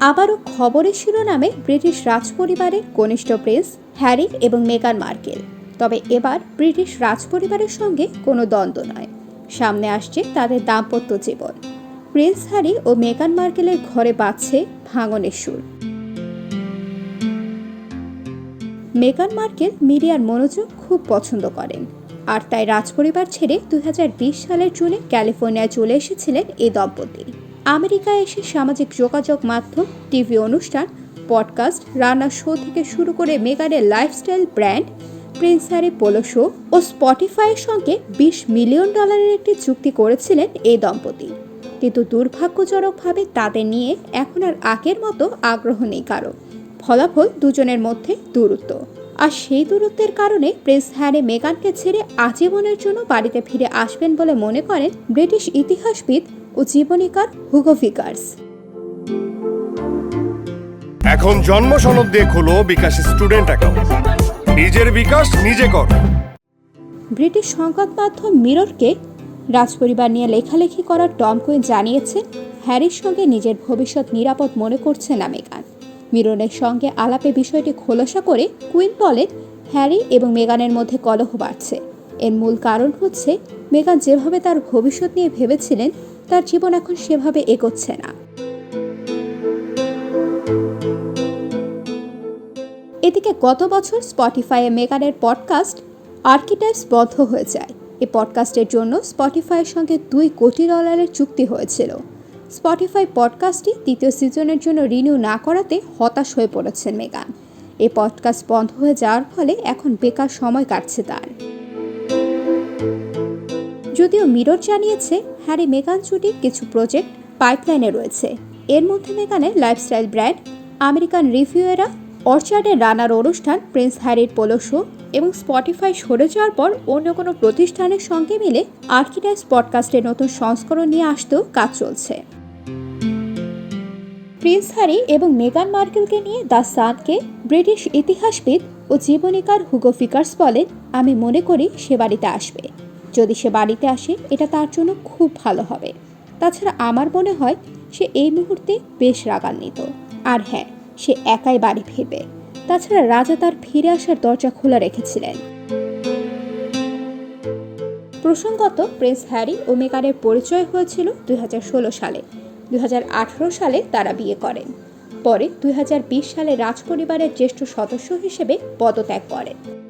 আবারও খবরের শিরোনামে ব্রিটিশ রাজপরিবারের কনিষ্ঠ প্রিন্স হ্যারি এবং মেগান মার্কেল। তবে এবার ব্রিটিশ রাজপরিবারের সঙ্গে কোনো দ্বন্দ্ব নয়। সামনে আসছে তাদের দাম্পত্য জীবন। প্রিন্স হ্যারি ও মেগান মার্কেলের ঘরে বাজছে ভাঙনের সুর। মেগান মার্কেল মিডিয়ার মনোযোগ খুব পছন্দ করেন। আর তাই রাজপরিবার ছেড়ে দুই হাজার বিশ সালের জুনে ক্যালিফোর্নিয়ায় চলে এসেছিলেন এই দম্পতি। আমেরিকায় এসে সামাজিক যোগাযোগ মাধ্যম, টিভি অনুষ্ঠান, পডকাস্ট রান্নার শো থেকে শুরু করে মেগানের lifestyle brand Prince Harry polo show ও স্পটিফাইয়ের সঙ্গে বিশ মিলিয়ন ডলারের একটি চুক্তি করেছিলেন এই দম্পতি। কিন্তু দুর্ভাগ্যজনকভাবে তাদের নিয়ে এখন আর আগের মতো আগ্রহ নেই কারও। ফলাফল দুজনের মধ্যে দূরত্ব। আর সেই দূরত্বের কারণে প্রিন্স হ্যারি মেগানকে ছেড়ে আজীবনের জন্য বাড়িতে ফিরে আসবেন বলে মনে করেন ব্রিটিশ ইতিহাসবিদ ও জীবনীকার হুগো ভিকার্স। এখন জন্ম সনদ দিয়ে খোলো বিকাশ স্টুডেন্ট অ্যাকাউন্ট। নিজের বিকাশ নিজে কর। ব্রিটিশ সংবাদ মাধ্যম মিররকে রাজপরিবার নিয়ে লেখালেখি করার টম কুইন জানিয়েছেন হ্যারির সঙ্গে নিজের ভবিষ্যৎ নিরাপদ মনে করছে না মেগান। মিরনের সঙ্গে আলাপে বিষয়টি খোলাসা করে কুইন বলেন হ্যারি এবং মেগানের মধ্যে কলহ বাড়ছে। এর মূল কারণ হচ্ছে মেগান যেভাবে তার ভবিষ্যৎ নিয়ে ভেবেছিলেন তার জীবন এখন সেভাবে এগোচ্ছে না। এদিকে গত বছর স্পটিফাইয়ে মেগানের পডকাস্ট আর্কিটাইপস বন্ধ হয়ে যায়। এই পডকাস্টের জন্য স্পটিফাইয়ের সঙ্গে দুই কোটি ডলারের চুক্তি হয়েছিল। স্পটিফাই পডকাস্টটি তৃতীয় সিজনের জন্য রিনিউ না করাতে হতাশ হয়ে পড়েছেন মেগান। এই পডকাস্ট বন্ধ হয়ে যাওয়ার ফলে এখন বেকার সময় কাটছে তার। যদিও মিরর জানিয়েছে হ্যারি মেগান জুটির কিছু প্রজেক্ট পাইপলাইনে রয়েছে। এর মধ্যে মেগানের লাইফস্টাইল ব্র্যান্ড, আমেরিকান রিভিউয়েরা, অর্চার্ডের রানার অনুষ্ঠান, প্রিন্স হ্যারির পোলো শো এবং স্পটিফাই সরে যাওয়ার পর অন্য কোনো প্রতিষ্ঠানের সঙ্গে মিলে আর্কিটাইস পডকাস্টের নতুন সংস্করণ নিয়ে আসতেও কাজ চলছে। প্রিন্স হ্যারি এবং মেগান মার্কেলকে নিয়ে দ্য সানকে ব্রিটিশ ইতিহাসবিদ ও জীবনীকার হুগো ফিকার্স বলেন, আমি মনে করি সে বাড়িতে আসবে। যদি সে বাড়িতে আসে, এটা তার জন্য খুব ভালো হবে। তাছাড়া আমার মনে হয়, সে এই মুহূর্তে বেশ রাগান্বিত। আর হ্যাঁ সে একাই বাড়ি ফিরবে। তাছাড়া রাজা তার ফিরে আসার দরজা খোলা রেখেছিলেন। প্রসঙ্গত, প্রিন্স হ্যারি ও মেগানের পরিচয় হয়েছিল দুই হাজার ষোলো সালে। দুই হাজার আঠারো সালে তারা বিয়ে করেন। পরে দুই হাজার বিশ সালে রাজপরিবারের জ্যেষ্ঠ সদস্য হিসেবে পদত্যাগ করেন।